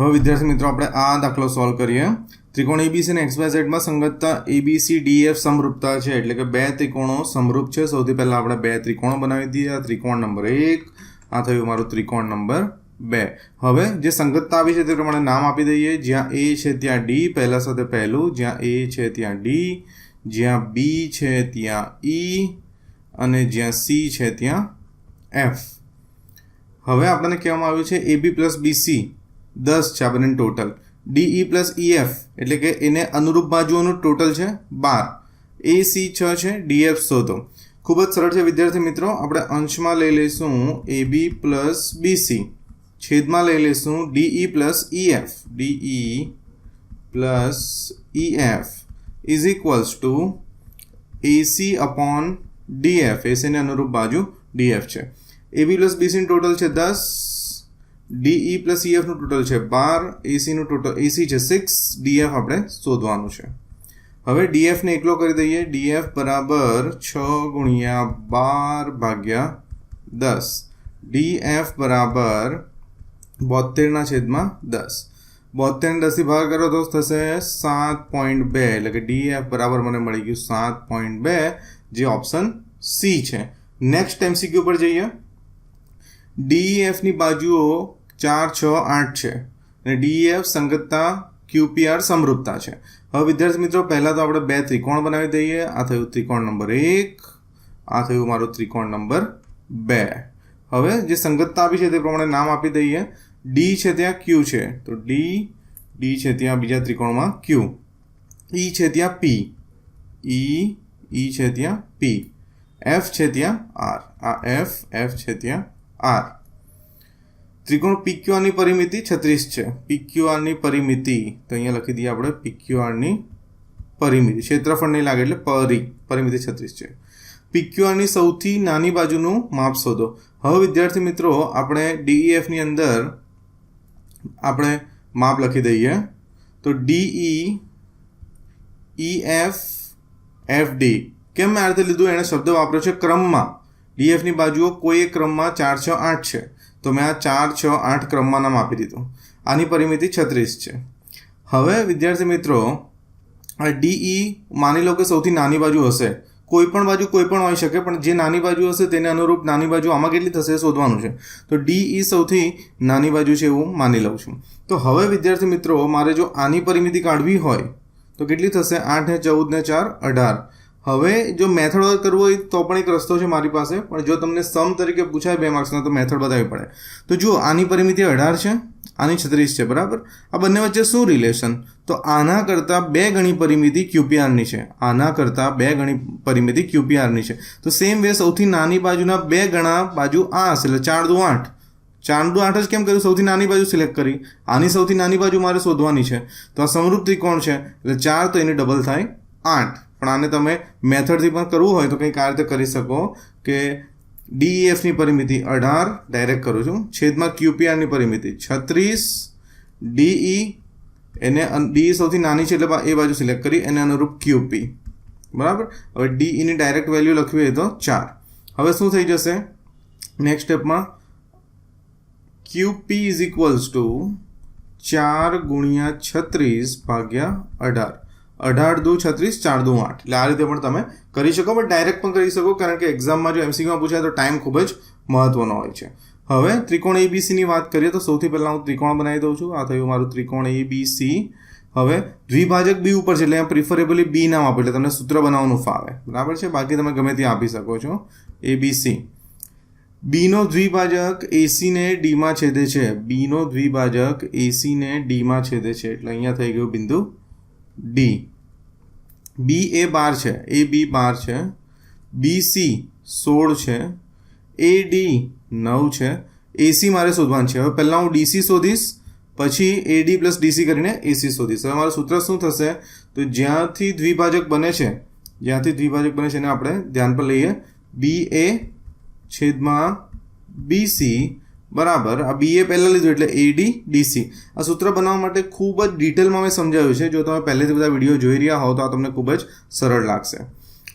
હવે વિદ્યાર્થી મિત્રો આપણે આ દાખલો સોલ્વ કરીએ. ત્રિકોણ એબીસી અને એક્સવાય ઝેડમાં સંગતતા એબીસી ડીએફ સમરૂપતા છે. એટલે કે બે ત્રિકોણો સમરૂપ છે. સૌથી પહેલાં આપણે બે ત્રિકોણો બનાવી દઈએ. આ ત્રિકોણ નંબર એક, આ થયું મારું ત્રિકોણ નંબર બે. હવે જે સંગતતા આવી છે તે પ્રમાણે નામ આપી દઈએ. જ્યાં એ છે ત્યાં ડી પહેલાં સાથે પહેલું. જ્યાં એ છે ત્યાં ડી જ્યાં બી છે ત્યાં ઈ અને જ્યાં સી છે ત્યાં એફ હવે આપણને કહેવામાં આવ્યું છે એબી પ્લસ બીસી દસ છે બંને ટોટલ ડીઈ પ્લસ ઈએફ એટલે કે એને અનુરૂપ બાજુઓનું ટોટલ છે બાર. એ સી છ છે ડીએફ શોધો. ખૂબ જ સરળ છે વિદ્યાર્થી મિત્રો. આપણે અંશમાં લઈ લઈશું એ બી પ્લસ બીસી છેદમાં લઈ લઈશું DE plus EF DE plus EF is equals to AC upon DF એસીને અનુરૂપ બાજુ ડીએફ છે. એબી પ્લસ બીસીનું ટોટલ છે દસ. ડીઈ પ્લસ ઈએફનું ટોટલ છે બાર એસીનું ટોટલ એસી છે સિક્સ ડીએફ આપણે શોધવાનું છે. હવે ડીએફને એકલો કરી દઈએ ડીએફ બરાબર છ ગુણ્યા બાર ભાગ્યા દસ. ડીએફ બરાબર બોતેરના છેદમાં દસ. બોતેર દસથી ભાગ કરો તો થશે સાત પોઈન્ટ બે, એટલે કે ડીએફ બરાબર મને મળી ગયું સાત પોઈન્ટ બે, જે ઓપ્શન સી છે. નેક્સ્ટ એમસીક્યુ પર જઈએ. ડીએફની બાજુઓ ચાર, છ, આઠ છે. અને ડીઈએફ સંગતતા ક્યુપીઆર સમરૂપતા છે. હવે વિદ્યાર્થી મિત્રો, પહેલાં તો આપણે બે ત્રિકોણ બનાવી દઈએ. આ થયું ત્રિકોણ નંબર એક, આ થયું મારું ત્રિકોણ નંબર બે. હવે જે સંગતતા આપી છે તે પ્રમાણે નામ આપી દઈએ. ડી છે ત્યાં ક્યુ છે. તો ડી ડી છે ત્યાં બીજા ત્રિકોણમાં ક્યુ. ઈ છે ત્યાં પી. ઈ ઈ છે ત્યાં પી. એફ છે ત્યાં આર. આ એફ એફ છે ત્યાં આર. ત્રિકોણ પીક્યુઆરની પરિમિતિ છત્રીસ છે. પીક્યુઆરની પરિમિતિ, તો અહીંયા લખી દઈએ આપણે, પીક્યુઆરની પરિમિતિ. ક્ષેત્રફળ નહીં લાગે એટલે પરી, પરિમિતિ છત્રીસ છે. પીક્યુઆરની સૌથી નાની બાજુનું માપ શોધો. હવે વિદ્યાર્થી મિત્રો, આપણે ડીઈએફની અંદર આપણે માપ લખી દઈએ. તો DE E F F D કેમ મેં આ રીતે લીધું? એણે શબ્દ વાપર્યો છે ક્રમમાં. ડીએફની બાજુઓ કોઈ એક ક્રમમાં ચાર, છ, આઠ છે. તો મેં આ ચાર, છ, આઠ ક્રમમાં નામ આપી દીધું. આની પરિમિતિ છત્રીસ છે. હવે, વિદ્યાર્થી મિત્રો, આ ડીઈ માની લો કે સૌથી નાની બાજુ હશે. કોઈ પણ બાજુ, કોઈ પણ હોઈ શકે, પણ જે નાની બાજુ હશે તેને અનુરૂપ નાની બાજુ આમાં કેટલી થશે શોધવાનું છે. તો ડીઈ સૌથી નાની બાજુ છે એવું માની લઉં છું. તો હવે, વિદ્યાર્થી મિત્રો, મારે જો આની પરિમિતિ કાઢવી હોય, તો કેટલી થશે? આઠ ને ચૌદ ને ચાર અઢાર. હવે જો મેથડ વર્ક કરવો હોય તો પણ એક રસ્તો છે મારી પાસે. પણ જો તમને સમ તરીકે પૂછાય બે માર્ક્સના તો મેથડ બતાવવી પડે. તો જુઓ, આની પરિમિતિ અઢાર છે, આની છત્રીસ છે, બરાબર? આ બંને વચ્ચે શું રિલેશન તો આના કરતાં બે ગણી પરિમિતિ ક્યુપીઆરની છે. આના કરતાં બે ગણી પરિમિતિ ક્યુપીઆરની છે. તો સેમ વે સૌથી નાની બાજુના બે ગણા બાજુ આ હશે એટલે ચાર દુ આઠ. ચાર દુ આઠ જ કેમ કર્યું? સૌથી નાની બાજુ સિલેક્ટ કરી. આની સૌથી નાની બાજુ મારે શોધવાની છે. તો આ સમરૂપ ત્રિકોણ છે, એટલે ચાર તો એની ડબલ થાય આઠ. પણ આને તમે મેથડથી પણ કરવું હોય તો કંઈક આ રીતે કરી શકો કે ડીઈએફની પરિમિતિ અઢાર ડાયરેક્ટ કરું છું. છેદમાં ક્યુપીઆરની પરિમિતિ છત્રીસ. ડીઈ એને ડી સૌથી નાની છે એટલે એ બાજુ સિલેક્ટ કરી એને અનુરૂપ ક્યુપી બરાબર? હવે ડીઈની ડાયરેક્ટ વેલ્યુ લખવી હોય તો ચાર. હવે શું થઈ જશે? નેક્સ્ટ સ્ટેપમાં ક્યુપી ઇઝ ઇક્વલ્સ ટુ ચાર ગુણ્યા છત્રીસ ભાગ્યા અઢાર. અઢાર દુ છત્રીસ ચાર દુ આઠ. એટલે આ રીતે પણ તમે કરી શકો પણ ડાયરેક્ટ પણ કરી શકો, કારણ કે એક્ઝામમાં જો એમસીક્યુમાં પૂછાય તો ટાઈમ ખૂબ જ મહત્વનો હોય છે. હવે ત્રિકોણ એબીસીની વાત કરીએ તો સૌથી પહેલાં હું ત્રિકોણ બનાવી દઉં છું. આ થયું મારું ત્રિકોણ એબીસી હવે દ્વિભાજક બી ઉપર છે, એટલે પ્રિફરેબલી બી નામ આપે, એટલે તમને સૂત્ર બનાવવાનું ફાવે. બરાબર છે? બાકી તમે ગમે ત્યાં આપી શકો છો. એબીસી બીનો દ્વિભાજક એસીને ડીમાં છેદે છે. બીનો દ્વિભાજક એસીને ડીમાં છેદે છે. એટલે અહીંયા થઈ ગયું બિંદુ ડી બી એ બાર છે. એ બી બાર છે. બી સી સોળ છે. એ ડી નવ છે. એસી મારે શોધવાનું છે. હવે પહેલાં હું ડીસી શોધીશ, પછી એડી પ્લસ ડીસી કરીને એસી શોધીશ. હવે મારું સૂત્ર શું થશે? તો જ્યાંથી દ્વિભાજક બને છે, જ્યાંથી દ્વિભાજક બને છે એને આપણે ધ્યાન પર લઈએ. બી એ છેદમાં બીસી બરાબર. આ બી એ પહેલાં લીધું એટલે એડી ડીસી આ સૂત્ર બનાવવા માટે ખૂબ જ ડિટેલમાં મેં સમજાવ્યું છે. જો તમે પહેલેથી બધા વીડિયો જોઈ રહ્યા હો તો આ તમને ખૂબ જ સરળ લાગશે.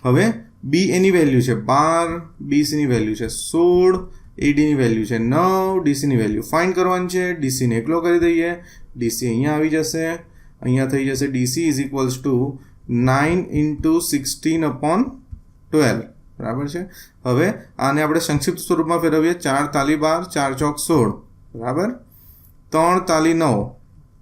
હવે બી એની વેલ્યુ છે બાર બીસીની વેલ્યુ છે સોળ એડીની વેલ્યુ છે નવ ડીસીની વેલ્યુ ફાઇન કરવાની છે. ડીસીને એકલો કરી દઈએ. ડીસી અહીંયા આવી જશે. અહીંયા થઈ જશે DC is equals to nine into sixteen upon twelve બરાબર છે? હવે આને આપણે સંક્ષિપ્ત સ્વરૂપમાં ફેરવીએ. ચાર તાલી બાર, ચાર ચોક સોળ. બરાબર? ત્રણ તાલી નવ,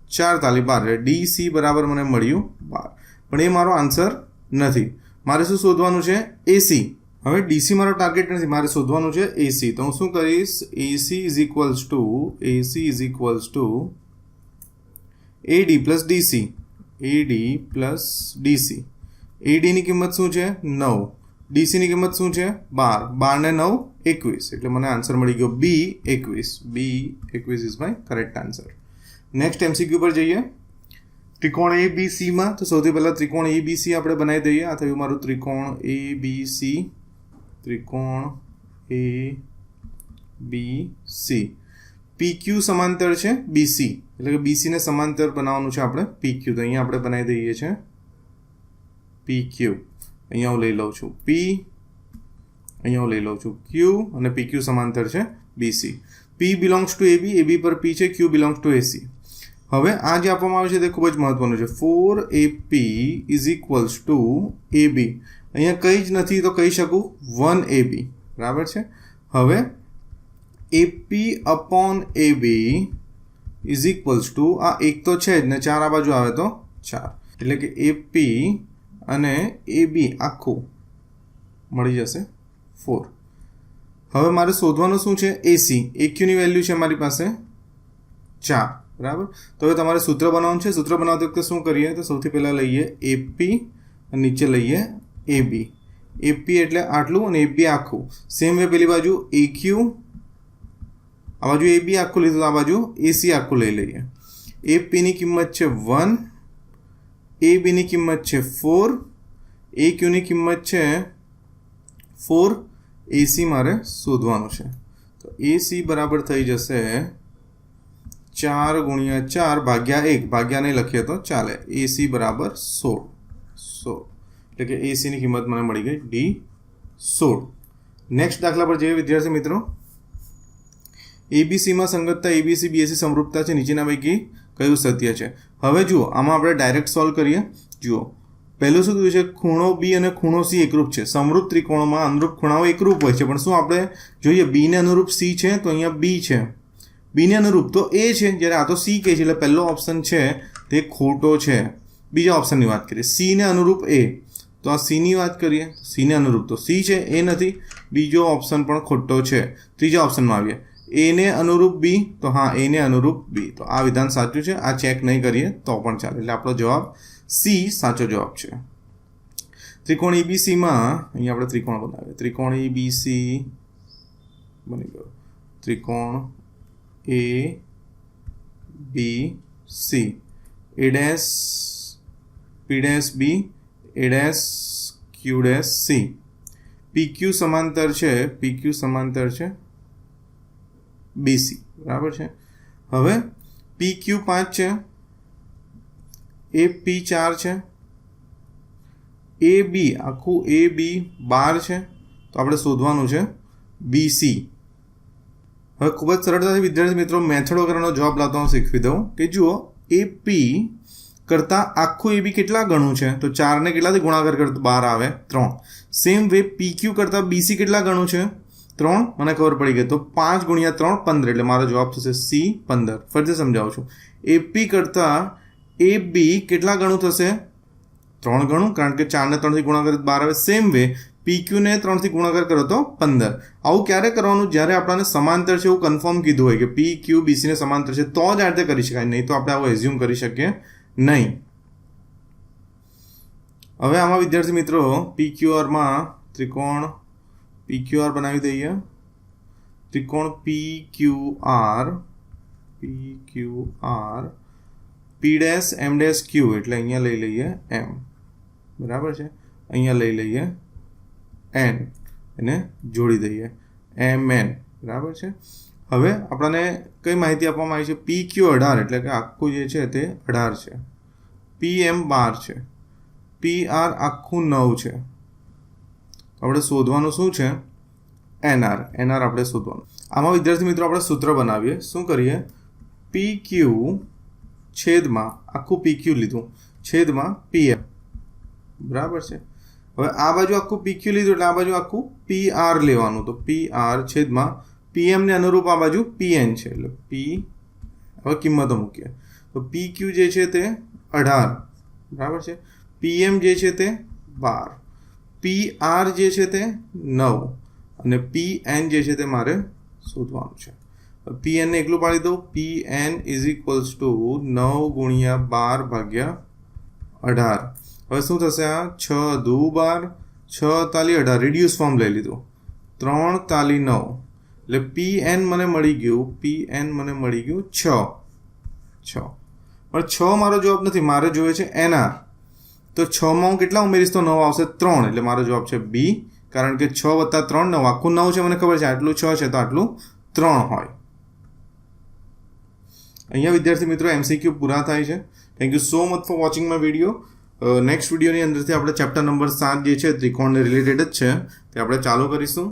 ચાર તાલી બાર. એટલે ડી સી બરાબર મને મળ્યું બાર. પણ એ મારો આન્સર નથી. મારે શું શોધવાનું છે? એસી હવે ડીસી મારો ટાર્ગેટ નથી. મારે શોધવાનું છે એસી તો હું શું કરીશ? AC is equals to AC is equals to AD plus DC AD plus DC એડીની કિંમત શું છે? નવ. ડીસીની કિંમત શું છે? બાર. બાર ને નવ, એકવીસ. એટલે મને આન્સર મળી ગયો બી એકવીસ. બી એકવીસ is my correct answer next MCQ પર જઈએ. ત્રિકોણ એ બી સીમાં તો સૌથી પહેલાં ત્રિકોણ એ બી સી આપણે બનાવી દઈએ. આ થયું મારું ત્રિકોણ એ બી સી ત્રિકોણ A B C P Q સમાંતર છે બીસી એટલે કે બીસીને સમાંતર બનાવવાનું છે આપણે પી ક્યુ તો અહીંયા આપણે બનાવી દઈએ છીએ પી ક્યુ અહીંયા હું લઈ લઉં છું પી અહીંયા હું લઈ લઉં છું ક્યુ અને પી ક્યુ સમાંતર છે BC P belongs to AB AB પર પી છે ક્યુ બિલોંગ્સ ટુ એસી હવે આ જે આપવામાં આવે છે તે ખૂબ જ મહત્વનું છે. For A P is equals to A B અહીંયા કંઈ જ નથી તો કહી શકું વન એ બી બરાબર છે? હવે AP upon A B is equals to આ એક તો છે જ ને, ચાર આ બાજુ આવે તો ચાર. એટલે કે એપી અને એ બી આખું મળી જશે ફોર હવે મારે શોધવાનું શું છે? એસી એક્યુની વેલ્યુ છે મારી પાસે ચાર. બરાબર? તો હવે તમારે સૂત્ર બનાવવાનું છે. સૂત્ર બનાવતી વખતે શું કરીએ? તો સૌથી પહેલાં લઈએ એપી અને નીચે લઈએ એ બી એપી એટલે આટલું અને એબી આખું. સેમ વે પેલી બાજુ એક્યુ આ બાજુ એ બી આખું લીધું, આ બાજુ એસી આખું લઈ લઈએ. એપીની કિંમત છે વન એ બીની કિંમત છે ફોર એ ક્યુની કિંમત છે ફોર એસી મારે શોધવાનું છે. તો એસી બરાબર થઈ જશે ચાર ગુણ્યા ચાર ભાગ્યા એક. ભાગ્યા નહીં લખીએ તો ચાલે. એસી બરાબર સોળ. સોળ. એટલે કે એસીની કિંમત મને મળી ગઈ ડી સોળ. નેક્સ્ટ દાખલા પર જઈએ વિદ્યાર્થી મિત્રો. એબીસીમાં સંગતતા એબીસી બીએસી સમરૂપતા છે. નીચેના પૈકી કયું સત્ય છે? હવે જુઓ, આમાં આપણે ડાયરેક્ટ સોલ્વ કરીએ. જુઓ, પહેલું શું કીધું છે? ખૂણો બી અને ખૂણો સી એકરૂપ છે. સમરૂપ ત્રિકોણમાં અનુરૂપ ખૂણાઓ એકરૂપ હોય છે. પણ શું આપણે જોઈએ બીને અનુરૂપ સી છે તો અહીંયા બી છે. બીને અનુરૂપ તો એ છે, જ્યારે આ તો સી કહે છે, એટલે પહેલો ઓપ્શન છે તે ખોટો છે. બીજા ઓપ્શનની વાત કરીએ. સીને અનુરૂપ એ તો આ સીની વાત કરીએ. સીને અનુરૂપ તો સી છે એ નથી. બીજો ઓપ્શન પણ ખોટો છે. ત્રીજા ઓપ્શનમાં આવીએ. એને અનુરૂપ બી તો હા એને અનુરૂપ બી તો આ વિધાન સાચું છે, આ ચેક નહીં કરીએ, તો પણ ચાલે. એટલે આપણો જવાબ સી સાચો જવાબ છે. ત્રિકોણ એબીસીમાં અહીંયા આપણે ત્રિકોણ બનાવીએ. ત્રિકોણ એબીસી બની ગયો. ત્રિકોણ A B C A dash P dash B A dash Q dash C P Q સમાંતર છે પી ક્યુ સમાંતર છે. બીસી બરાબર છે? હવે પી ક્યુ પાંચ છે. એ પી ચાર છે. એ બી આખું એ બી બાર છે. તો આપણે શોધવાનું છે બીસી હવે ખૂબ જ સરળતાથી વિદ્યાર્થી મિત્રો મેથડ વગરનો જવાબ લાવતો હું શીખવી દઉં કે જુઓ એ પી કરતાં આખું એ બી કેટલા ગણું છે? તો ચારને કેટલાથી ગુણાકાર કરતા બહાર આવે ત્રણ. સેમ વે પી ક્યુ કરતાં બીસી કેટલા ગણું છે? ત્રણ? મને ખબર પડી ગઈ. તો પાંચ ગુણ્યા ત્રણ, પંદર. એટલે મારો જવાબ થશે સી, પંદર. ફરીથી સમજાવું છું. એપી કરતાં એ બી કેટલા ગણું થશે? ત્રણ ગણું, કારણ કે ચારને ત્રણથી ગુણાકાર બાર આવે સેમ વે પી ક્યુને ત્રણથી ગુણાકાર કરો તો પંદર. આવું ક્યારે કરવાનું? જ્યારે આપણને સમાંતર છે એવું કન્ફર્મ કીધું હોય કે પી ક્યુ બીસીને સમાંતર છે, તો જ આ રીતે કરી શકાય. નહીં તો આપણે આવું એઝ્યુમ કરી શકીએ નહીં. હવે આમાં વિદ્યાર્થી મિત્રો પી ક્યુ આરમાં ત્રિકોણ પી ક્યુ બનાવી દઈએ. ત્રિકોણ P Q R P Q R P Q એટલે અહીંયા લઈ લઈએ એમ. બરાબર છે? અહીંયા લઈ લઈએ એન એને જોડી દઈએ. M N. બરાબર છે? હવે આપણને કઈ માહિતી આપવામાં આવી છે? પી ક્યુ અઢાર એટલે કે આખું જે છે તે અઢાર છે. પી એમ બાર છે. પી આર આખું નવ છે. આપણે શોધવાનું શું છે? એનઆર એનઆર આપણે શોધવાનું. આમાં વિદ્યાર્થી મિત્રો આપણે સૂત્ર બનાવીએ. શું કરીએ? પી ક્યુ છેદમાં આખું પી ક્યુ લીધું. છેદમાં પીએમ બરાબર છે? હવે આ બાજુ આખું પી ક્યુ લીધું એટલે આ બાજુ આખું પી આર લેવાનું. તો પી આર છેદમાં પીએમને અનુરૂપ આ બાજુ પીએન છે. એટલે પી હવે કિંમતો મૂકીએ. તો પી ક્યુ જે છે તે અઢાર. બરાબર છે? પીએમ જે છે તે બાર. પી આર જે છે તે નવ અને પી એન જે છે તે મારે શોધવાનું છે. પી એનને એકલું પાડી દઉં. P N is equals to નવ ગુણ્યા બાર ભાગ્યા અઢાર. હવે શું થશે આ? છ દુ બાર, છ તાલી અઢાર. રિડ્યુસ ફોર્મ લઈ લીધું. ત્રણ તાલી નવ. એટલે પી એન મને મળી ગયું પી એન મને મળી ગયું છ. છ. પણ છ મારો જવાબ નથી. મારે જોઈએ છે એનઆર તો છમાં હું કેટલા ઉમેરીશ તો નવ આવશે ત્રણ. એટલે મારો જવાબ છે બી. કારણ કે છ વત્તા ત્રણ નવ આખું નવ છે, મને ખબર છે આટલું છ છે તો આટલું ત્રણ હોય. અહીંયા વિદ્યાર્થી મિત્રો એમસીક્યુ પૂરા થાય છે. Thank you so much for watching my video next વિડીયોની અંદરથી આપણે ચેપ્ટર નંબર સાત જે છે, ત્રિકોણને રિલેટેડ જ છે, તે આપણે ચાલુ કરીશું.